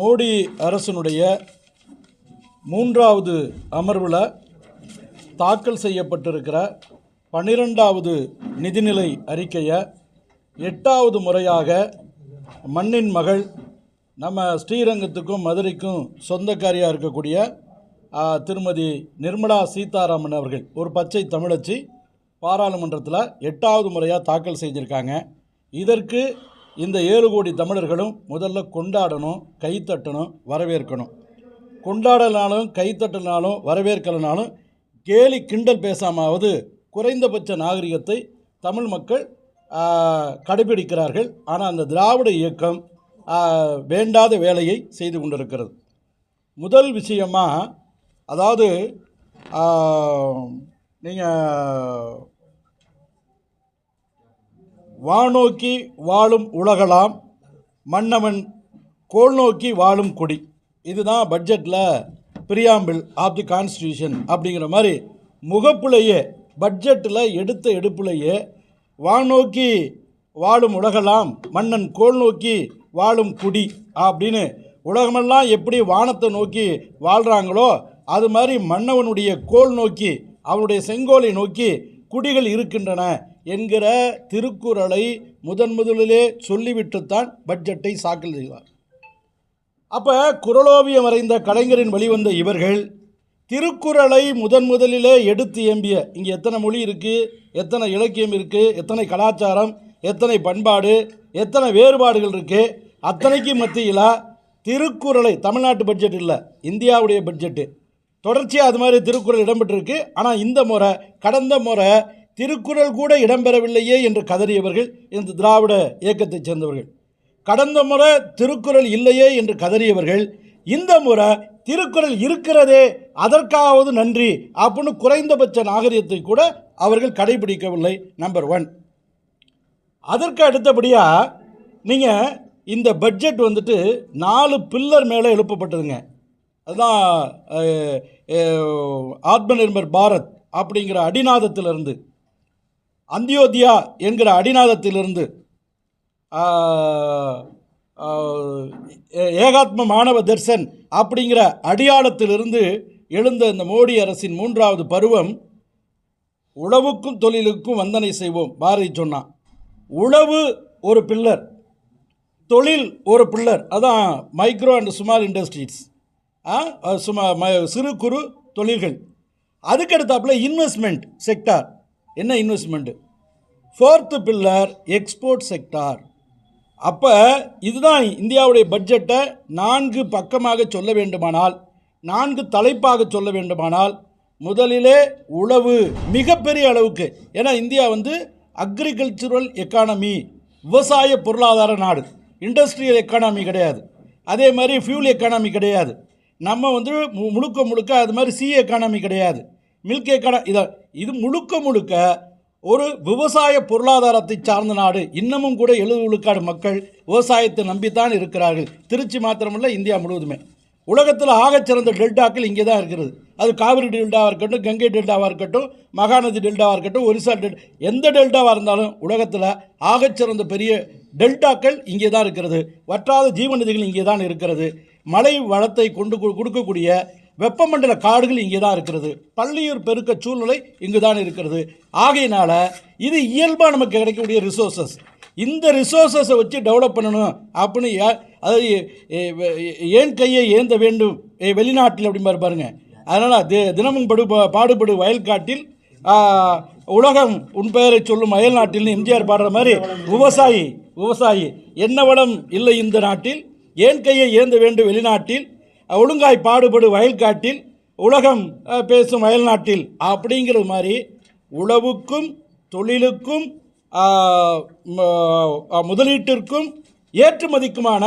மோடி அரசனுடைய மூன்றாவது அமர்வில் தாக்கல் செய்யப்பட்டிருக்கிற பன்னிரெண்டாவது நிதிநிலை அறிக்கையை எட்டாவது முறையாக மண்ணின் மகள் நம்ம ஸ்ரீரங்கத்துக்கும் மதுரைக்கும் சொந்தக்காரியாக இருக்கக்கூடிய திருமதி நிர்மலா சீதாராமன் அவர்கள் ஒரு பச்சை தமிழச்சி பாராளுமன்றத்தில் எட்டாவது முறையாக தாக்கல் செஞ்சுருக்காங்க. இதற்கு இந்த ஏழு கோடி தமிழர்களும் முதல்ல கொண்டாடணும் கைத்தட்டணும் வரவேற்கணும். கொண்டாடலாலும் கைத்தட்டலாலும் வரவேற்கலனாலும் கேலி கிண்டல் பேசாமாவது குறைந்தபட்ச நாகரிகத்தை தமிழ் மக்கள் கடைபிடிக்கிறார்கள். ஆனால் அந்த திராவிட இயக்கம் வேண்டாத வேலையை செய்து கொண்டிருக்கிறது. முதல் விஷயமா அதாவது நீங்கள் வானோக்கி வாழும் உலகலாம் மன்னவன் கோல் நோக்கி வாழும் கொடி. இதுதான் பட்ஜெட்டில் பிரியாம்பிள் ஆஃப் தி கான்ஸ்டியூஷன் அப்படிங்கிற மாதிரி முகப்புலையே பட்ஜெட்டில் எடுத்த எடுப்புலையே வானோக்கி வாழும் உலகலாம் மன்னன் கோல் நோக்கி வாழும் குடி அப்படின்னு உலகமெல்லாம் எப்படி வானத்தை நோக்கி வாழ்கிறாங்களோ அது மாதிரி மன்னவனுடைய கோல் நோக்கி அவனுடைய செங்கோலை நோக்கி குடிகள் இருக்கின்றன. என்கிற திருக்குறளை முதன் முதலிலே சொல்லிவிட்டுத்தான் பட்ஜெட்டை சாக்கல் செய்தார் அப்போ குரலோவியம் வரைந்த கலைஞரின் வழிவந்த இவர்கள் திருக்குறளை முதன் முதலிலே எடுத்து எம்பிய இங்கே எத்தனை மொழி இருக்குது எத்தனை இலக்கியம் இருக்குது எத்தனை கலாச்சாரம் எத்தனை பண்பாடு எத்தனை வேறுபாடுகள் இருக்குது அத்தனைக்கு மத்தியில் திருக்குறளை தமிழ்நாட்டு பட்ஜெட் இல்லை இந்தியாவுடைய பட்ஜெட்டு. தொடர்ச்சியாக அது மாதிரி திருக்குறள் இடம்பெற்றிருக்கு ஆனால் இந்த முறை கடந்த முறை திருக்குறள் கூட இடம்பெறவில்லையே என்று கதறியவர்கள் இந்த திராவிட இயக்கத்தைச் சேர்ந்தவர்கள். கடந்த முறை திருக்குறள் இல்லையே என்று கதறியவர்கள் இந்த முறை திருக்குறள் இருக்கிறதே அதற்காவது நன்றி அப்படின்னு குறைந்தபட்ச நாகரிகத்தை கூட அவர்கள் கடைபிடிக்கவில்லை நம்பர் ஒன் அதற்கு அடுத்தபடியாக நீங்கள் இந்த பட்ஜெட் வந்துட்டு நாலு பில்லர் மேலே எழுப்பப்பட்டதுங்க. அதுதான் ஆத்ம நிர்பர் பாரத் அப்படிங்கிற அடிநாதத்திலிருந்து. அந்தியோத்தியா என்கிற அடிநாதத்திலிருந்து ஏகாத்ம மாணவ தர்சன் அப்படிங்கிற அடியாளத்திலிருந்து எழுந்த இந்த மோடி அரசின் மூன்றாவது பருவம் உழவுக்கும் தொழிலுக்கும் வந்தனை செய்வோம் பாரதி சொன்னான். உழவு ஒரு பில்லர் தொழில் ஒரு பில்லர் அதான் மைக்ரோ அண்ட் ஸ்மால் இண்டஸ்ட்ரீஸ் சுமா ம- சிறு குறு தொழில்கள். அதுக்கு அடுத்தாப்புல இன்வெஸ்ட்மெண்ட் செக்டார் என்ன investment fourth pillar export sector அப்போ இதுதான் இந்தியாவுடைய பட்ஜெட்டை நான்கு பக்கமாக சொல்ல வேண்டுமானால் நான்கு தலைப்பாக சொல்ல வேண்டுமானால் முதலிலே உழவு மிகப்பெரிய அளவுக்கு. ஏன்னா இந்தியா வந்து அக்ரிகல்ச்சுரல் எக்கானமி விவசாய பொருளாதார நாடு. இண்டஸ்ட்ரியல் எக்கானமி கிடையாது. அதே மாதிரி ஃபியூல் எக்கானமி கிடையாது. நம்ம வந்து மு- முழுக்க முழுக்க அது மாதிரி சி எக்கானமி கிடையாது. மில்க் எக்கான இதை இது முழுக்க முழுக்க ஒரு விவசாய பொருளாதாரத்தை சார்ந்த நாடு. இன்னமும் கூட எழுபது விழுக்காடு மக்கள் விவசாயத்தை நம்பித்தான் இருக்கிறார்கள். திருச்சி மாத்திரமல்ல இந்தியா முழுவதுமே. உலகத்தில் ஆகச்சிறந்த டெல்டாக்கள் இங்கே தான் இருக்கிறது. அது காவிரி டெல்டாவாக இருக்கட்டும் கங்கை டெல்டாவாக இருக்கட்டும் மகாநதி டெல்டாவாக இருக்கட்டும் ஒரிசா டெல் எந்த டெல்டாவாக இருந்தாலும் உலகத்தில் ஆகச்சிறந்த பெரிய டெல்டாக்கள் இங்கே தான் இருக்கிறது. வற்றாத ஜீவநதிகள் இங்கே தான் இருக்கிறது. மலை வளத்தை கொண்டு கொடுக்கக்கூடிய வெப்பமண்டல காடுகள் இங்கே தான் இருக்கிறது. பள்ளியூர் பெருக்க சூழ்நிலை இங்கு தான் இருக்கிறது. ஆகையினால இது இயல்பாக நமக்கு கிடைக்கக்கூடிய ரிசோர்சஸ் இந்த ரிசோர்ஸஸை வச்சு டெவலப் பண்ணணும் அப்படின்னு யா- அதாவது ஏன் கையை ஏந்த வேண்டும்? வெளிநாட்டில் அப்படிம்பாரு பாருங்க. அதனால் தி தினமும் படு பாடுபடு வயல்காட்டில் உலகம் உன் பெயரை சொல்லும் அயல் நாட்டில்னு எம்ஜிஆர் பாடுற மாதிரி விவசாயி விவசாயி என்ன வளம் இல்லை இந்த நாட்டில்? ஏன் கையை ஏந்த வேண்டும் வெளிநாட்டில்? ஒழுங்காய் பாடுபடு வயல்காட்டில் உலகம் பேசும் பேசும் அயல்நாட்டில் அப்படிங்கிறது மாதிரி உழவுக்கும் தொழிலுக்கும் முதலீட்டிற்கும் ஏற்றுமதிக்குமான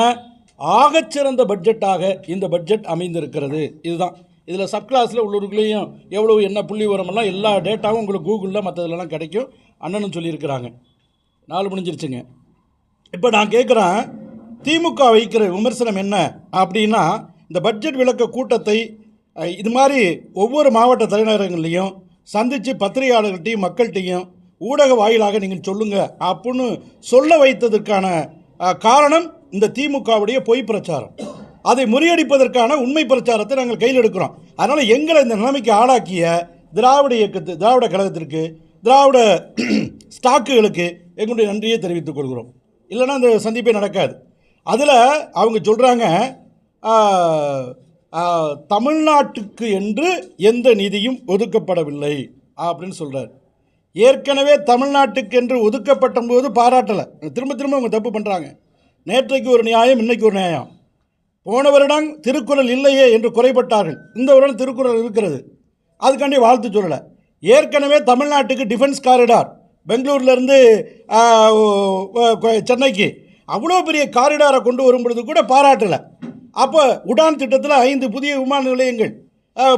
ஆகச்சிறந்த பட்ஜெட்டாக இந்த பட்ஜெட் அமைந்திருக்கிறது. இதுதான். இதில் சப்கிளாஸில் உள்ளூர்களையும் எவ்வளவு என்ன புள்ளி விவரமெல்லாம் எல்லா டேட்டாவும் உங்களுக்கு கூகுளில் மற்றதுலலாம் கிடைக்கும். அண்ணனும் சொல்லியிருக்கிறாங்க. நாலு முடிஞ்சிருச்சுங்க. இப்போ நான் கேட்குறேன் திமுக வைக்கிற விமர்சனம் என்ன அப்படின்னா இந்த பட்ஜெட் விளக்க கூட்டத்தை இது மாதிரி ஒவ்வொரு மாவட்ட தலைநகரங்கள்லையும் சந்தித்து பத்திரிகையாளர்கள்ட்டையும் மக்கள்கிட்டையும் ஊடக வாயிலாக நீங்கள் சொல்லுங்கள் அப்படின்னு சொல்ல வைத்ததற்கான காரணம் இந்த திமுகவுடைய பொய் பிரச்சாரம். அதை முறியடிப்பதற்கான உண்மை பிரச்சாரத்தை நாங்கள் கையில் எடுக்கிறோம். அதனால் எங்களை இந்த நிலைமைக்கு ஆளாக்கிய திராவிட இயக்கத்து திராவிட கழகத்திற்கு திராவிட ஸ்டாக்குகளுக்கு எங்களுடைய நன்றியை தெரிவித்துக் கொள்கிறோம். இல்லைன்னா அந்த சந்திப்பே நடக்காது. அதில் அவங்க சொல்கிறாங்க தமிழ்நாட்டுக்கு என்று எந்த நிதியும் ஒதுக்கப்படவில்லை அப்படின்னு சொல்கிறார் ஏற்கனவே தமிழ்நாட்டுக்கு என்று ஒதுக்கப்பட்ட போது பாராட்டலை. திரும்ப திரும்ப அவங்க தப்பு பண்ணுறாங்க நேற்றைக்கு ஒரு நியாயம் இன்னைக்கு ஒரு நியாயம். போன வருடம் திருக்குறள் இல்லையே என்று குறைபட்டார்கள். இந்த வருடம் திருக்குறள் இருக்கிறது. அதுக்காண்டி வாழ்த்து சொல்லலை. ஏற்கனவே தமிழ்நாட்டுக்கு டிஃபென்ஸ் காரிடார். பெங்களூர்லேருந்து சென்னைக்கு அவ்வளோ பெரிய காரிடாரை கொண்டு வரும் பொழுது கூட பாராட்டலை. அப்போ உடான் திட்டத்தில் ஐந்து புதிய விமான நிலையங்கள்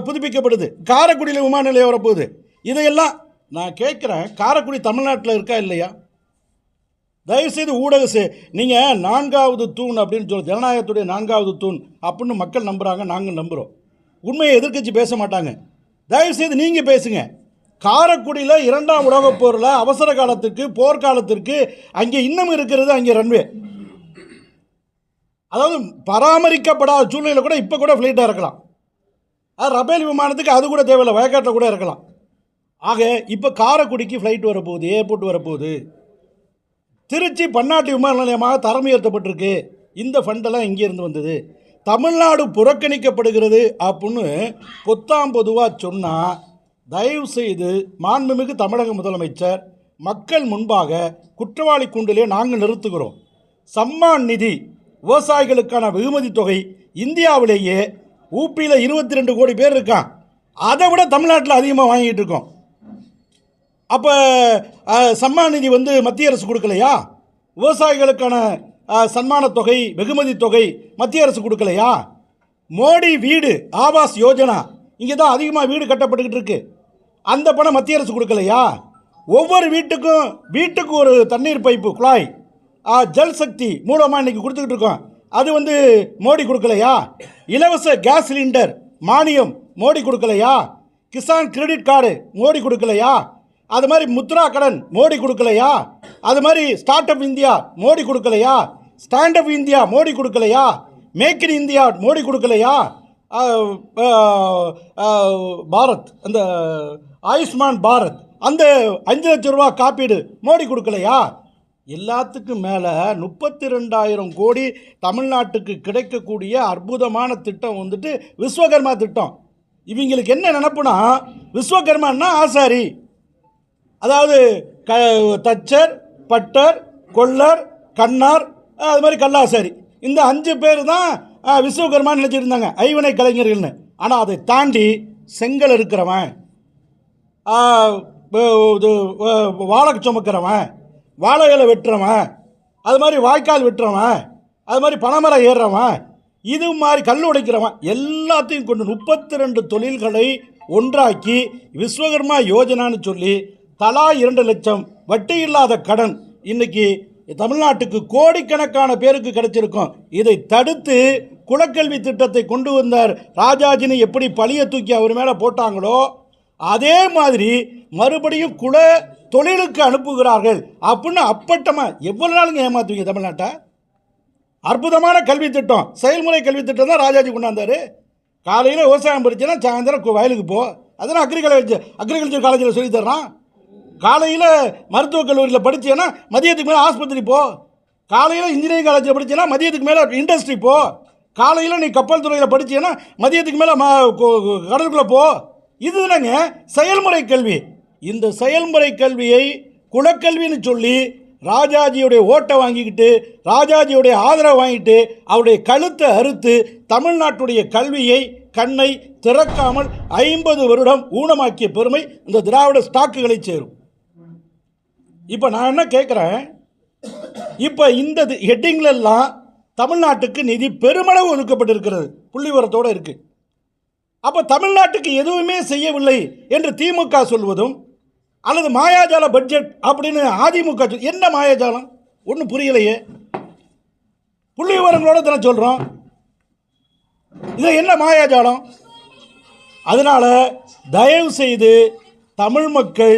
புதுப்பிக்கப்படுது. காரைக்குடியில் விமான நிலையம் வரப்போகுது. இதையெல்லாம் நான் கேட்குறேன் காரைக்குடி தமிழ்நாட்டில் இருக்கா இல்லையா? தயவுசெய்து ஊடக சே நீங்கள் நான்காவது தூண் அப்படின்னு சொல்லி ஜனநாயகத்துடைய நான்காவது தூண் அப்படின்னு மக்கள் நம்புகிறாங்க நாங்கள் நம்புகிறோம் உண்மையை எதிர்க்கட்சி பேச மாட்டாங்க. தயவுசெய்து நீங்கள் பேசுங்க. காரைக்குடியில் இரண்டாம் உலகப் போரில் அவசர காலத்திற்கு போர்க்காலத்திற்கு அங்கே இன்னும் இருக்கிறது அங்கே ரன்வே. அதாவது பராமரிக்கப்படாத சூழ்நிலை கூட இப்போ கூட ஃப்ளைட்டாக இருக்கலாம். அது ரபேல் விமானத்துக்கு அது கூட தேவையில்லை வயக்காட்டில் கூட இருக்கலாம். ஆக இப்போ காரைக்குடிக்கு ஃப்ளைட் வரப்போகுது ஏர்போர்ட் வரப்போகுது. திருச்சி பன்னாட்டு விமான நிலையமாக தரம் உயர்த்தப்பட்டிருக்கு இந்த ஃபண்டெல்லாம் இங்கேருந்து வந்தது. தமிழ்நாடு புறக்கணிக்கப்படுகிறது அப்படின்னு பொத்தாம் பொதுவாக சொன்னால் தயவு செய்து மாண்புமிகு தமிழக முதலமைச்சர் மக்கள் முன்பாக குற்றவாளி கூண்டிலே நாங்கள் நிறுத்துகிறோம். சம்மான் நிதி விவசாயிகளுக்கான வெகுமதி தொகை இந்தியாவிலேயே ஊப்பியில் இருபத்தி ரெண்டு கோடி பேர் இருக்கான். அதை விட தமிழ்நாட்டில் அதிகமாக வாங்கிட்டு இருக்கோம். அப்போ சம்மான நிதி வந்து மத்திய அரசு கொடுக்கலையா? விவசாயிகளுக்கான சன்மான சன்மானத் தொகை வெகுமதி தொகை மத்திய அரசு கொடுக்கலையா? மோடி வீடு ஆவாஸ் யோஜனா இங்கே தான் அதிகமாக வீடு கட்டப்பட்டுக்கிட்டு இருக்கு. அந்த பணம் மத்திய அரசு கொடுக்கலையா? ஒவ்வொரு வீட்டுக்கும் வீட்டுக்கு ஒரு தண்ணீர் பைப்பு குழாய். ஜல் சக்தி மூலமாக இன்னைக்கு கொடுத்துக்கிட்டு இருக்கோம். அது வந்து மோடி கொடுக்கலையா? இலவச கேஸ் சிலிண்டர் மானியம் மோடி கொடுக்கலையா? கிசான் கிரெடிட் கார்டு மோடி கொடுக்கலையா? அது மாதிரி முத்ரா கடன் மோடி கொடுக்கலையா? அது மாதிரி ஸ்டார்ட் அப் இந்தியா மோடி கொடுக்கலையா? ஸ்டாண்ட் அப் இந்தியா மோடி கொடுக்கலையா? மேக் இன் இந்தியா மோடி கொடுக்கலையா? பாரத் அந்த ஆயுஷ்மான் பாரத் அந்த அஞ்சு லட்ச ரூபா காப்பீடு மோடி கொடுக்கலையா? எல்லாத்துக்கும் மேலே முப்பத்தி ரெண்டாயிரம் கோடி தமிழ்நாட்டுக்கு கிடைக்கக்கூடிய அற்புதமான திட்டம் வந்துட்டு விஸ்வகர்மா திட்டம். இவங்களுக்கு என்ன நினப்புனா விஸ்வகர்மான்னா ஆசாரி. அதாவது க தச்சர் பட்டர் கொல்லர் கண்ணார் அது மாதிரி கல்லாசாரி. இந்த அஞ்சு பேர் தான் விஸ்வகர்மான்னு நினச்சிருந்தாங்க ஐவனை கலைஞர்கள்னு. ஆனால் அதை தாண்டி செங்கல் இருக்கிறவன் இது, வாழை சுமக்கிறவன் வாழை இலை வெட்டுறவன் அது மாதிரி வாய்க்கால் வெட்டுறவன் அது மாதிரி பனைமரம் ஏறுறவன் இது மாதிரி கல் உடைக்கிறவன் எல்லாத்தையும் கொண்டு முப்பத்தி ரெண்டு தொழில்களை ஒன்றாக்கி விஸ்வகர்மா யோஜனான்னு சொல்லி தலா இரண்டு லட்சம் வட்டி இல்லாத கடன் இன்னைக்கு தமிழ்நாட்டுக்கு கோடிக்கணக்கான பேருக்கு கிடைச்சிருக்கும். இதை தடுத்து குலக்கல்வி திட்டத்தை கொண்டு வந்தார் ராஜாஜினி எப்படி பழிய தூக்கி அவர் மேலே போட்டாங்களோ அதே மாதிரி மறுபடியும் குல தொழிலுக்கு அனுப்புகிறார்கள் அப்படின்னு அப்பட்டமாக எவ்வளோ நாளுங்க ஏமாத்துவீங்க தமிழ்நாட்டை? அற்புதமான கல்வி திட்டம். செயல்முறை கல்வி திட்டம் தான் ராஜாஜி கொண்டாந்தாரு. காலையில் விவசாயம் படித்தேன்னா சாயந்தரம் வயலுக்கு போ. அதெல்லாம் அக்ரிகல்ச்சர் அக்ரிகல்ச்சர் காலேஜில் சொல்லித்தர்றான் காலையில் மருத்துவக் கல்லூரியில் படித்தேன்னா மதியத்துக்கு மேலே ஆஸ்பத்திரி போ. காலையில் இன்ஜினியரிங் காலேஜில் படிச்சேன்னா மதியத்துக்கு மேலே இண்டஸ்ட்ரி போ. காலையில் நீ கப்பல் துறையில் படித்தேன்னா மதியத்துக்கு மேலே ம கடலுக்குள்ளே போ. இது தானங்க செயல்முறை கல்வி. இந்த செயல்முறை கல்வியை குலக்கல்வின்னு சொல்லி ராஜாஜியுடைய ஓட்டை வாங்கிக்கிட்டு ராஜாஜியுடைய ஆதரவை வாங்கிட்டு அவருடைய கழுத்தை அறுத்து தமிழ்நாட்டுடைய கல்வியை கண்ணை திறக்காமல் ஐம்பது வருடம் ஊனமாக்கிய பெருமை இந்த திராவிட ஸ்டாக்குகளை சேரும். இப்போ நான் என்ன கேட்குறேன் இப்போ இந்த ஹெட்டிங்லெல்லாம் தமிழ்நாட்டுக்கு நிதி பெருமளவு ஒதுக்கப்பட்டிருக்கிறது. புள்ளிவரத்தோடு இருக்குது அப்போ தமிழ்நாட்டுக்கு எதுவுமே செய்யவில்லை என்று திமுக சொல்வதும் அல்லது மாயாஜால பட்ஜெட் அப்படின்னு அதிமுக சொல் என்ன மாயாஜாலம்? ஒன்றும் புரியலையே. புள்ளி விவரங்களோட தானே சொல்கிறோம் இது என்ன மாயாஜாலம்? அதனால் தயவு செய்து தமிழ் மக்கள்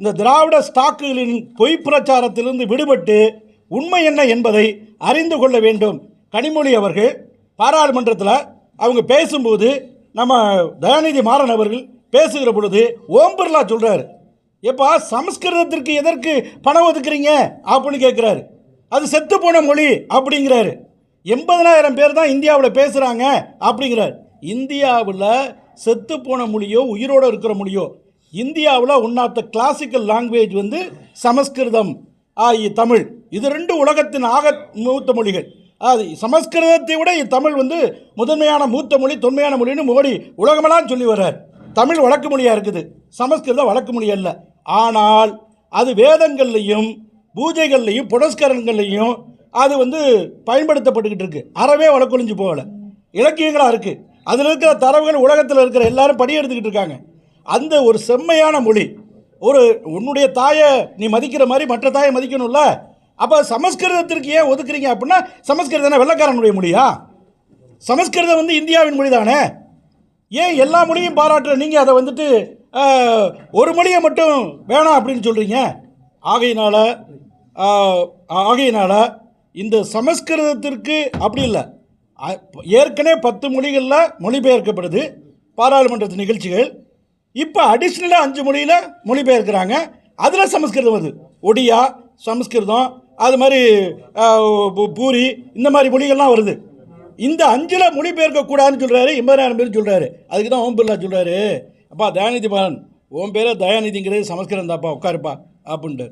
இந்த திராவிட ஸ்டாக்குகளின் பொய் பிரச்சாரத்திலிருந்து விடுபட்டு உண்மை என்ன என்பதை அறிந்து கொள்ள வேண்டும். கனிமொழி அவர்கள் பாராளுமன்றத்தில் அவங்க பேசும்போது நம்ம தயாநிதி மாறன் அவர்கள் பேசுகிற பொழுது ஓம் பிர்லா சொல்கிறாரு எப்பா சமஸ்கிருதத்திற்கு எதற்கு பணம் ஒதுக்குறீங்க? அப்படின்னு கேட்குறாரு அது செத்து போன மொழி அப்படிங்கிறாரு. எண்பதனாயிரம் பேர் தான் இந்தியாவில் பேசுகிறாங்க அப்படிங்கிறார். இந்தியாவில் செத்து போன மொழியோ உயிரோடு இருக்கிற மொழியோ இந்தியாவில் one of the classical language வந்து சமஸ்கிருதம் ஆகிய தமிழ். இது ரெண்டு உலகத்தின் ஆக மூத்த மொழிகள். அது சமஸ்கிருதத்தை விட தமிழ் வந்து முதன்மையான மூத்த மொழி தொன்மையான மொழின்னு மோடி உலகமெல்லாம் சொல்லி வர்றார். தமிழ் வழக்கு மொழியாக இருக்குது. சமஸ்கிருதம் வழக்கு மொழி அல்ல. ஆனால் அது வேதங்கள்லையும் பூஜைகள்லையும் புனஸ்கரங்கள்லையும் அது வந்து பயன்படுத்தப்பட்டுக்கிட்டு இருக்கு. அறவே வழக்கொழிஞ்சு போகலை. இலக்கியங்களாக இருக்குது அதில் இருக்கிற தரவுகள் உலகத்தில் இருக்கிற எல்லாரும் படி எடுத்துக்கிட்டு இருக்காங்க. அந்த ஒரு செம்மையான மொழி ஒரு உன்னுடைய தாயை நீ மதிக்கிற மாதிரி மற்ற தாயை மதிக்கணும்ல? அப்போ சமஸ்கிருதத்திற்கு ஏன் ஒதுக்குறீங்க அப்படின்னா சமஸ்கிருதம் வெள்ளக்காரனுடைய மொழியா? சமஸ்கிருதம் வந்து இந்தியாவின் மொழி தானே? ஏன் எல்லா மொழியும் பாராட்டுற நீங்கள் அதை வந்துட்டு ஒரு மொழியை மட்டும் வேணாம் அப்படின்னு சொல்கிறீங்க ஆகையினால் ஆகையினால் இந்த சமஸ்கிருதத்திற்கு அப்படி இல்லை. ஏற்கனவே பத்து மொழிகளில் மொழிபெயர்க்கப்படுது. பாராளுமன்றத்து நிகழ்ச்சிகள். இப்போ அடிஷ்னலாக அஞ்சு மொழியில் மொழிபெயர்க்கிறாங்க. அதில் சமஸ்கிருதம் வருது. ஒடியா சமஸ்கிருதம் அது மாதிரி பூரி இந்த மாதிரி மொழிகள்லாம் வருது. இந்த அஞ்சில் மொழிபெயர்க்கக்கூடாதுன்னு சொல்கிறாரு எண்பதாயிரம் பேர் சொல்கிறாரு அதுக்கு தான் ஓம் பிர்லா சொல்கிறாரு அப்பா தயாநிதி மகன் உன் பேரே தயாநிதிங்கிறது சமஸ்கிருதம் தாப்பா உட்காருப்பா அப்படின்ட்டு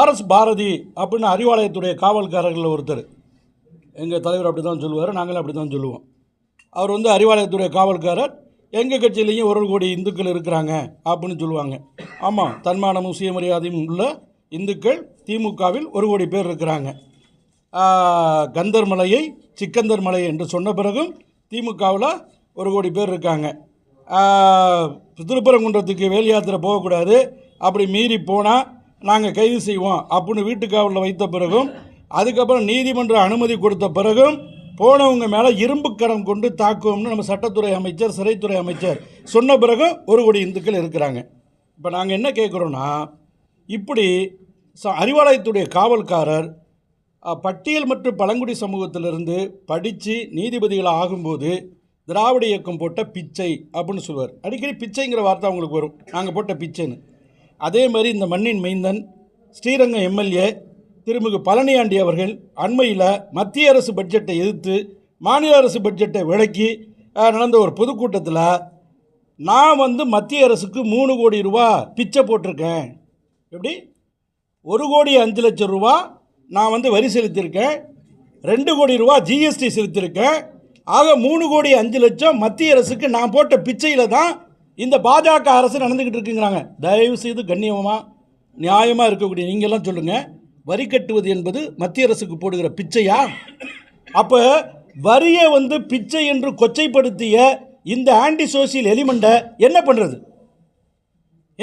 ஆர்எஸ் பாரதி அப்படின்னு அறிவாலயத்துடைய காவல்காரர்களில் ஒருத்தர். எங்கள் தலைவர் அப்படி தான் சொல்லுவார் நாங்களும் அப்படி தான் சொல்லுவோம். அவர் வந்து அறிவாலயத்துடைய காவல்காரர். எங்கள் கட்சியிலையும் ஒரு கோடி இந்துக்கள் இருக்கிறாங்க அப்படின்னு சொல்லுவாங்க. ஆமாம் தன்மானமும் சுயமரியாதையும் உள்ள இந்துக்கள் திமுகவில் ஒரு கோடி பேர் இருக்கிறாங்க. கந்தர் மலையை சிக்கந்தர் மலை என்று சொன்ன பிறகும் திமுகவில் ஒரு கோடி பேர் இருக்காங்க. திருப்பரங்குன்றத்துக்கு வேல் யாத்திரை போகக்கூடாது. அப்படி மீறி போனால் நாங்கள் கைது செய்வோம் அப்படின்னு வீட்டுக்காவலில் வைத்த பிறகும் அதுக்கப்புறம் நீதிமன்ற அனுமதி கொடுத்த பிறகும் போனவங்க மேலே இரும்பு கரம் கொண்டு தாக்குவோம்னு நம்ம சட்டத்துறை அமைச்சர் சிறைத்துறை அமைச்சர் சொன்ன பிறகு ஒரு கோடி இந்துக்கள் இருக்கிறாங்க. இப்போ நாங்கள் என்ன கேட்குறோன்னா இப்படி ச அறிவாலயத்துடைய காவல்காரர் பட்டியல் மற்றும் பழங்குடி சமூகத்திலிருந்து படித்து நீதிபதிகள் ஆகும்போது திராவிட இயக்கம் போட்ட பிச்சை அப்படின்னு சொல்லுவார். அடிக்கடி பிச்சைங்கிற வார்த்தை அவங்களுக்கு வரும். நாங்கள் போட்ட பிச்சைன்னு. அதே மாதிரி இந்த மண்ணின் மைந்தன் ஸ்ரீரங்கம் எம்எல்ஏ திருமிகு பழனியாண்டி அவர்கள் அண்மையில் மத்திய அரசு பட்ஜெட்டை எதிர்த்து மாநில அரசு பட்ஜெட்டை விளக்கி நடந்த ஒரு பொதுக்கூட்டத்தில் நான் வந்து மத்திய அரசுக்கு மூணு கோடி ரூபா பிச்சை போட்டிருக்கேன். எப்படி? ஒரு கோடி அஞ்சு லட்சம் ரூபா நான் வந்து வரி செலுத்தியிருக்கேன். ரெண்டு கோடி ரூபா ஜிஎஸ்டி செலுத்தியிருக்கேன். ஆக மூணு கோடி அஞ்சு லட்சம் மத்திய அரசுக்கு நான் போட்ட பிச்சையில் தான் இந்த பாஜக அரசு நடந்துக்கிட்டு இருக்குங்கிறாங்க. தயவு செய்து கண்ணியமாக நியாயமாக இருக்கக்கூடிய நீங்கள்லாம் சொல்லுங்கள் வரி கட்டுவது என்பது மத்திய அரசுக்கு போடுகிற பிச்சையா? அப்போ வரியை வந்து பிச்சை என்று கொச்சைப்படுத்திய இந்த ஆன்டி சோசியல் எலிமெண்ட்டை என்ன பண்ணுறது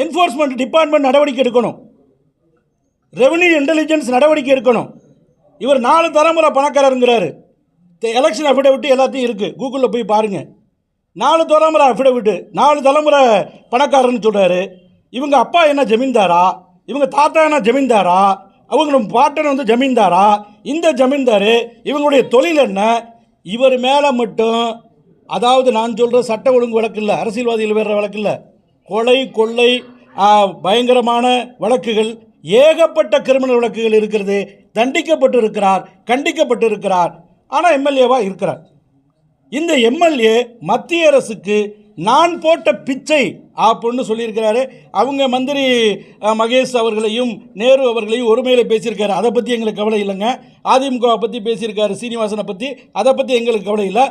என்ஃபோர்ஸ்மெண்ட் டிபார்ட்மெண்ட் நடவடிக்கை எடுக்கணும். ரெவன்யூ இன்டெலிஜென்ஸ் நடவடிக்கை எடுக்கணும். இவர் நாலு தலைமுறை பணக்காரருங்கிறாரு. எலெக்ஷன் அஃபிடவிட்டு எல்லாத்தையும் இருக்குது கூகுளில் போய் பாருங்கள் நாலு தலைமுறை அஃபிடவிட்டு நாலு தலைமுறை பணக்காரன்னு சொல்கிறாரு இவங்க அப்பா என்ன ஜமீன்தாரா? இவங்க தாத்தா என்ன ஜமீன்தாரா? அவங்களும் பாட்டன் வந்து ஜமீன்தாரா? இந்த ஜமீன்தார் இவங்களுடைய தொழில் என்ன? இவர் மேலே மட்டும் அதாவது நான் சொல்கிற சட்ட ஒழுங்கு வழக்கு இல்லை அரசியல்வாதிகள் வேற வழக்கு இல்லை கொலை கொள்ளை பயங்கரமான வழக்குகள் ஏகப்பட்ட கிரிமினல் வழக்குகள் இருக்கிறது தண்டிக்கப்பட்டு இருக்கிறார் கண்டிக்கப்பட்டு இருக்கிறார். ஆனால் எம்எல்ஏவாக இருக்கிறார். இந்த எம்எல்ஏ மத்திய அரசுக்கு நான் போட்ட பிச்சை அப்படின்னு சொல்லியிருக்கிறாரு. அவங்க மந்திரி மகேஷ் அவர்களையும் நேரு அவர்களையும் ஒருமையில் பேசியிருக்காரு. அதை பற்றி எங்களுக்கு கவலை இல்லைங்க. அதிமுகவை பற்றி பேசியிருக்காரு சீனிவாசனை பற்றி அதை பற்றி எங்களுக்கு கவலை இல்லை.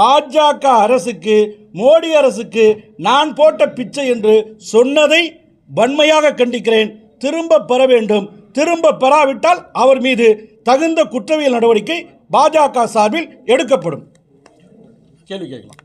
பாஜக அரசுக்கு மோடி அரசுக்கு நான் போட்ட பிச்சை என்று சொன்னதை வன்மையாக கண்டிக்கிறேன். திரும்ப பெற வேண்டும். திரும்ப பெறாவிட்டால் அவர் மீது தகுந்த குற்றவியல் நடவடிக்கை பாஜக சார்பில் எடுக்கப்படும். கேள்வி கேட்கலாம்.